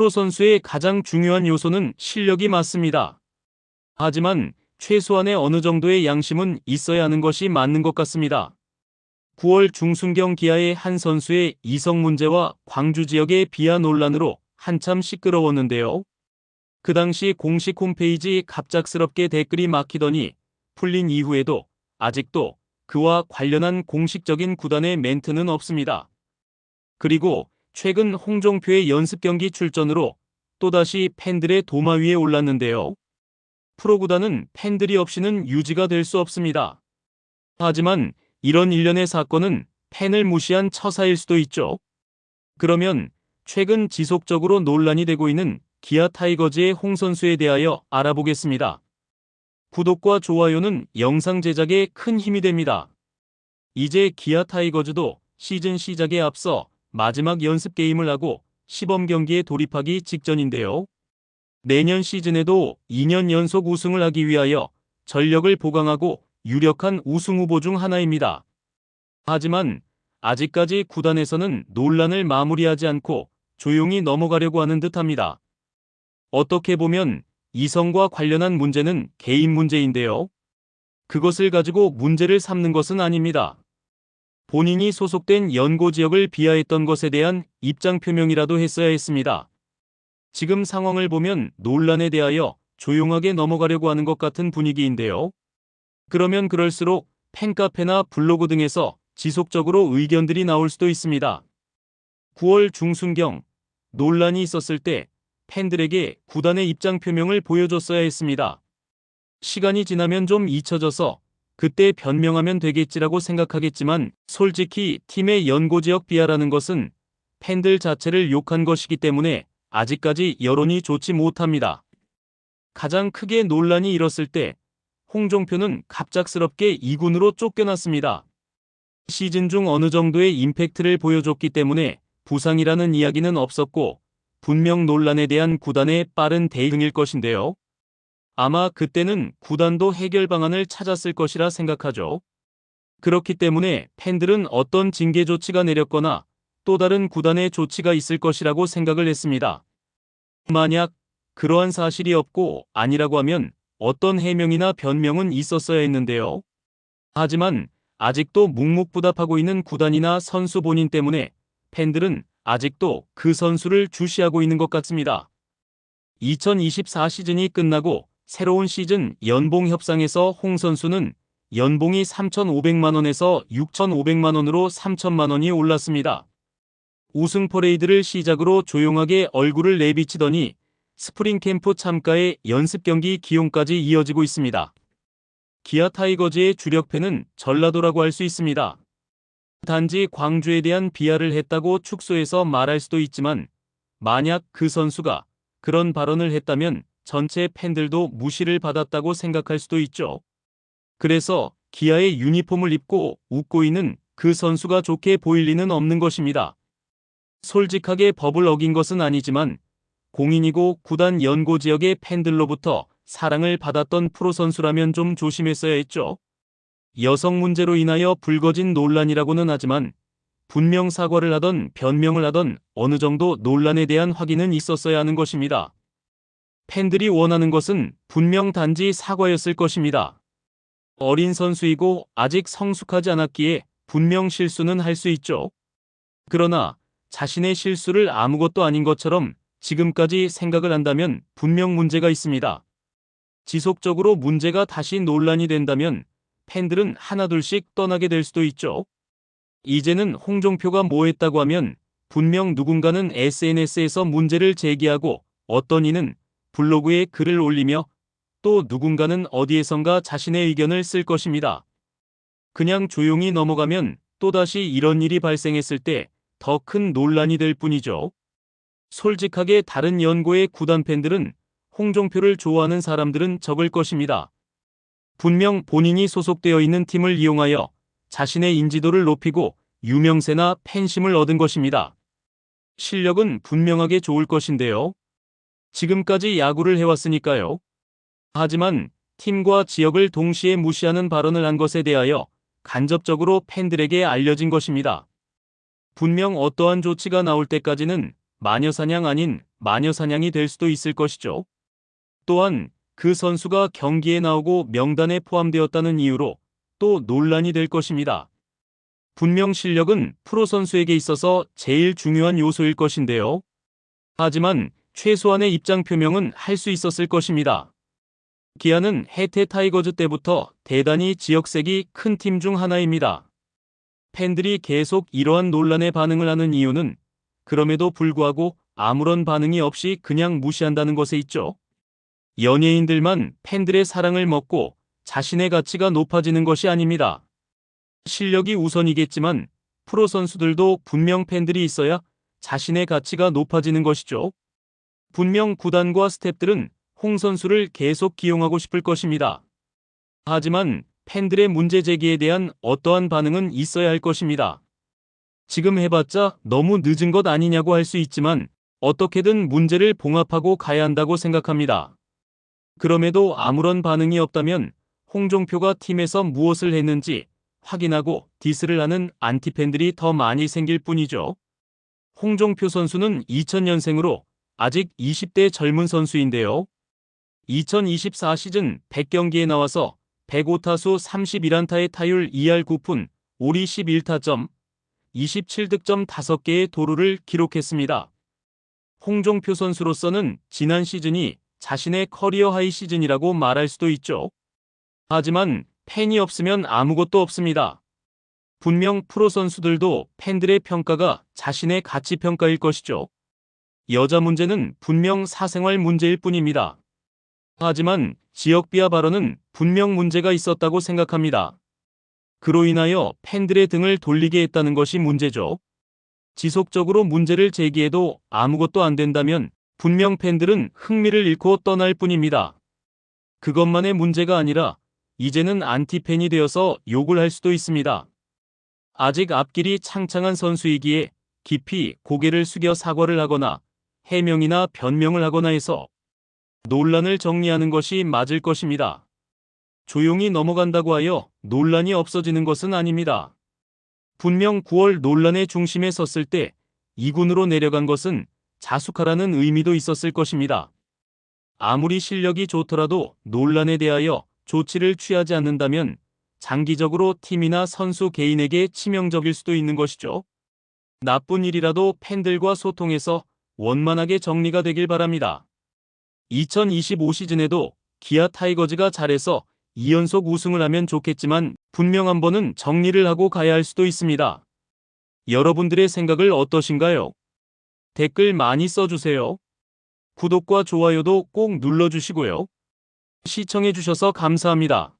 프로 선수의 가장 중요한 요소는 실력이 맞습니다. 하지만 최소한의 어느 정도의 양심은 있어야 하는 것이 맞는 것 같습니다. 9월 중순경 기아의 한 선수의 이성 문제와 광주 지역의 비하 논란으로 한참 시끄러웠는데요. 그 당시 공식 홈페이지 갑작스럽게 댓글이 막히더니 풀린 이후에도 아직도 그와 관련한 공식적인 구단의 멘트는 없습니다. 그리고 최근 홍종표의 연습 경기 출전으로 또다시 팬들의 도마 위에 올랐는데요. 프로구단은 팬들이 없이는 유지가 될 수 없습니다. 하지만 이런 일련의 사건은 팬을 무시한 처사일 수도 있죠. 그러면 최근 지속적으로 논란이 되고 있는 기아 타이거즈의 홍 선수에 대하여 알아보겠습니다. 구독과 좋아요는 영상 제작에 큰 힘이 됩니다. 이제 기아 타이거즈도 시즌 시작에 앞서 마지막 연습 게임을 하고 시범 경기에 돌입하기 직전인데요. 내년 시즌에도 2년 연속 우승을 하기 위하여 전력을 보강하고 유력한 우승 후보 중 하나입니다. 하지만 아직까지 구단에서는 논란을 마무리하지 않고 조용히 넘어가려고 하는 듯합니다. 어떻게 보면 이성과 관련한 문제는 개인 문제인데요. 그것을 가지고 문제를 삼는 것은 아닙니다. 본인이 소속된 연고 지역을 비하했던 것에 대한 입장 표명이라도 했어야 했습니다. 지금 상황을 보면 논란에 대하여 조용하게 넘어가려고 하는 것 같은 분위기인데요. 그러면 그럴수록 팬카페나 블로그 등에서 지속적으로 의견들이 나올 수도 있습니다. 9월 중순경 논란이 있었을 때 팬들에게 구단의 입장 표명을 보여줬어야 했습니다. 시간이 지나면 좀 잊혀져서 그때 변명하면 되겠지라고 생각하겠지만 솔직히 팀의 연고지역 비하라는 것은 팬들 자체를 욕한 것이기 때문에 아직까지 여론이 좋지 못합니다. 가장 크게 논란이 일었을 때 홍종표는 갑작스럽게 2군으로 쫓겨났습니다. 시즌 중 어느 정도의 임팩트를 보여줬기 때문에 부상이라는 이야기는 없었고 분명 논란에 대한 구단의 빠른 대응일 것인데요. 아마 그때는 구단도 해결 방안을 찾았을 것이라 생각하죠. 그렇기 때문에 팬들은 어떤 징계 조치가 내렸거나 또 다른 구단의 조치가 있을 것이라고 생각을 했습니다. 만약 그러한 사실이 없고 아니라고 하면 어떤 해명이나 변명은 있었어야 했는데요. 하지만 아직도 묵묵부답하고 있는 구단이나 선수 본인 때문에 팬들은 아직도 그 선수를 주시하고 있는 것 같습니다. 2024 시즌이 끝나고 새로운 시즌 연봉 협상에서 홍 선수는 연봉이 3,500만원에서 6,500만원으로 3,000만원이 올랐습니다. 우승 퍼레이드를 시작으로 조용하게 얼굴을 내비치더니 스프링 캠프 참가에 연습 경기 기용까지 이어지고 있습니다. 기아 타이거즈의 주력팬은 전라도라고 할 수 있습니다. 단지 광주에 대한 비하를 했다고 축소해서 말할 수도 있지만 만약 그 선수가 그런 발언을 했다면 전체 팬들도 무시를 받았다고 생각할 수도 있죠. 그래서 기아의 유니폼을 입고 웃고 있는 그 선수가 좋게 보일 리는 없는 것입니다. 솔직하게 법을 어긴 것은 아니지만 공인이고 구단 연고 지역의 팬들로부터 사랑을 받았던 프로 선수라면 좀 조심했어야 했죠. 여성 문제로 인하여 불거진 논란이라고는 하지만 분명 사과를 하던 변명을 하던 어느 정도 논란에 대한 확인은 있었어야 하는 것입니다. 팬들이 원하는 것은 분명 단지 사과였을 것입니다. 어린 선수이고 아직 성숙하지 않았기에 분명 실수는 할 수 있죠. 그러나 자신의 실수를 아무것도 아닌 것처럼 지금까지 생각을 한다면 분명 문제가 있습니다. 지속적으로 문제가 다시 논란이 된다면 팬들은 하나둘씩 떠나게 될 수도 있죠. 이제는 홍종표가 뭐 했다고 하면 분명 누군가는 SNS에서 문제를 제기하고 어떤 이는 블로그에 글을 올리며 또 누군가는 어디에선가 자신의 의견을 쓸 것입니다. 그냥 조용히 넘어가면 또다시 이런 일이 발생했을 때 더 큰 논란이 될 뿐이죠. 솔직하게 다른 연고의 구단 팬들은 홍종표를 좋아하는 사람들은 적을 것입니다. 분명 본인이 소속되어 있는 팀을 이용하여 자신의 인지도를 높이고 유명세나 팬심을 얻은 것입니다. 실력은 분명하게 좋을 것인데요. 지금까지 야구를 해왔으니까요. 하지만 팀과 지역을 동시에 무시하는 발언을 한 것에 대하여 간접적으로 팬들에게 알려진 것입니다. 분명 어떠한 조치가 나올 때까지는 마녀사냥 아닌 마녀사냥이 될 수도 있을 것이죠. 또한 그 선수가 경기에 나오고 명단에 포함되었다는 이유로 또 논란이 될 것입니다. 분명 실력은 프로 선수에게 있어서 제일 중요한 요소일 것인데요. 하지만 최소한의 입장 표명은 할 수 있었을 것입니다. 기아는 해태 타이거즈 때부터 대단히 지역색이 큰 팀 중 하나입니다. 팬들이 계속 이러한 논란에 반응을 하는 이유는 그럼에도 불구하고 아무런 반응이 없이 그냥 무시한다는 것에 있죠. 연예인들만 팬들의 사랑을 먹고 자신의 가치가 높아지는 것이 아닙니다. 실력이 우선이겠지만 프로 선수들도 분명 팬들이 있어야 자신의 가치가 높아지는 것이죠. 분명 구단과 스탭들은 홍 선수를 계속 기용하고 싶을 것입니다. 하지만 팬들의 문제 제기에 대한 어떠한 반응은 있어야 할 것입니다. 지금 해봤자 너무 늦은 것 아니냐고 할 수 있지만 어떻게든 문제를 봉합하고 가야 한다고 생각합니다. 그럼에도 아무런 반응이 없다면 홍종표가 팀에서 무엇을 했는지 확인하고 디스를 하는 안티팬들이 더 많이 생길 뿐이죠. 홍종표 선수는 2000년생으로 아직 20대 젊은 선수인데요. 2024 시즌 100경기에 나와서 105타수 31안타의 타율 2할 9푼, 오리 11타점, 27득점 5개의 도루를 기록했습니다. 홍종표 선수로서는 지난 시즌이 자신의 커리어 하이 시즌이라고 말할 수도 있죠. 하지만 팬이 없으면 아무것도 없습니다. 분명 프로 선수들도 팬들의 평가가 자신의 가치 평가일 것이죠. 여자 문제는 분명 사생활 문제일 뿐입니다. 하지만 지역 비하 발언은 분명 문제가 있었다고 생각합니다. 그로 인하여 팬들의 등을 돌리게 했다는 것이 문제죠. 지속적으로 문제를 제기해도 아무것도 안 된다면 분명 팬들은 흥미를 잃고 떠날 뿐입니다. 그것만의 문제가 아니라 이제는 안티팬이 되어서 욕을 할 수도 있습니다. 아직 앞길이 창창한 선수이기에 깊이 고개를 숙여 사과를 하거나 해명이나 변명을 하거나 해서 논란을 정리하는 것이 맞을 것입니다. 조용히 넘어간다고 하여 논란이 없어지는 것은 아닙니다. 분명 9월 논란의 중심에 섰을 때 2군으로 내려간 것은 자숙하라는 의미도 있었을 것입니다. 아무리 실력이 좋더라도 논란에 대하여 조치를 취하지 않는다면 장기적으로 팀이나 선수 개인에게 치명적일 수도 있는 것이죠. 나쁜 일이라도 팬들과 소통해서 원만하게 정리가 되길 바랍니다. 2025 시즌에도 기아 타이거즈가 잘해서 2연속 우승을 하면 좋겠지만 분명 한 번은 정리를 하고 가야 할 수도 있습니다. 여러분들의 생각을 어떠신가요? 댓글 많이 써주세요. 구독과 좋아요도 꼭 눌러주시고요. 시청해주셔서 감사합니다.